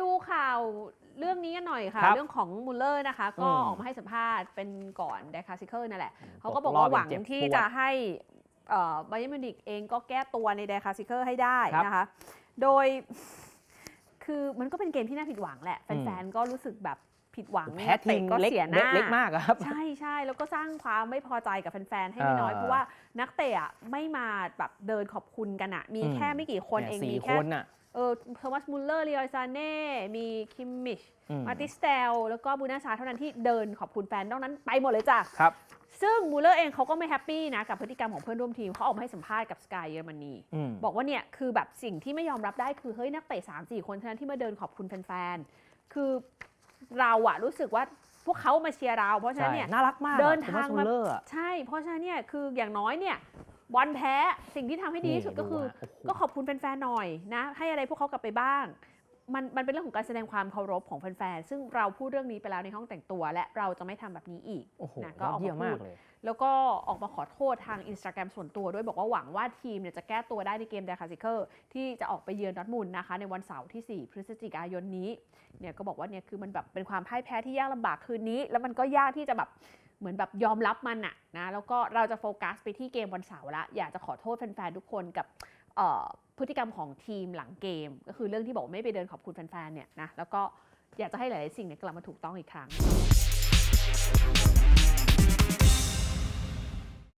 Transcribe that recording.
ดูข่าวเรื่องนี้กันหน่อยค่ะ ครับเรื่องของมูลเลอร์นะคะ ก็อืมออกมาให้สัมภาษณ์เป็นก่อนเดคาซิเคิลนั่นแหละเขาก็ตบอกรอบว่าหวังอย่างเจ็บที่ปวดจะให้บ a ย e r n มิวนิกเองก็แก้ตัวในเดคาซิเคิลให้ได้ครับนะคะ โดย คือมันก็เป็นเกมที่น่าผิดหวังแหละ อืม แฟนๆ ก็รู้สึกแบบผิดหวังแพ้ทีมนักตะก็เล็กเสียหน้า เล็กมากอะครับ ใช่ใช่แล้วก็สร้างความไม่พอใจกับแฟนๆ ให้ไม่น้อย เออเพราะว่านักเตะอะไม่มาแบบเดินขอบคุณกันอะมีอืม แค่ไม่กี่คนเนี่ยเองสี่มีคแค่นอะ เออโทมัสมุลเลอร์ลีออยซาเน่มีคิมมิชอืมมาติสเตลแล้วก็บูน่าชาเท่านั้นที่เดินขอบคุณแฟนนอกนั้นไปหมดเลยจ้ะครับซึ่งมูลเลอร์เองเขาก็ไม่แฮปปี้นะกับพฤติกรรมของเพื่อนร่วมทีมเขาออกมาให้สัมภาษณ์กับสกายเยอรมนีอืมบอกว่าเนี่ยคือแบบสิ่งที่ไม่ยอมรับได้คือเฮ้ยนักเตะ3 4คนเท่านั้นที่มาเดินขอบคุณแฟนๆคือเราอะรู้สึกว่าพวกเขามาเชียร์เรา เพราะฉะนั้นเนี่ยน่ารักมากอะเดินโมัทางสมามุลเลอร์อะใช่ เพราะฉะนั้นเนี่ยคืออย่างน้อยเนี่ย บอลแพ้สิ่งที่ทำให้ดีที่สุดก็คือนี่ดูะโโหก็ขอบคุณแฟนๆหน่อยนะ ให้อะไรพวกเขากลับไปบ้าง มันมันเป็นเรื่องของการแสดงความเคารพของแฟนๆซึ่งเราพูดเรื่องนี้ไปแล้วในห้องแต่งตัว และเราจะไม่ทำแบบนี้อีกโอ้โหนะก็ยอออกดเยี่ยมมาพูมาดกเลยแล้วก็ออกมาขอโทษทางอินสตาแกรมส่วนตัวด้วยบอกว่าหวังว่าทีมเนี่ยจะแก้ตัวได้ในเกมเดคาซิเคิลที่จะออกไปเยือนดอร์ทมุนด์นะคะ ในวันเสาร์ที่ 4 พฤศจิกายนนี้เนี่ยก็บอกว่าเนี่ยคือมันแบบเป็นความพ่ายแพ้ที่ยากลำบากคืนนี้ แล้วมันก็ยากที่จะแบบ เหมือนแบบยอมรับมันอะนะแล้วก็เราจะโฟกัสไปที่เกมวันเสาร์ละอยากจะขอโทษแฟนๆทุกคนกับพฤติกรรมของทีมหลังเกม ก็คือเรื่องที่บอกไม่ไปเดินขอบคุณแฟนๆเนี่ยนะแล้วก็อยากจะให้หลายๆสิ่งเนี่ยกลับมาถูกต้องอีกครั้ง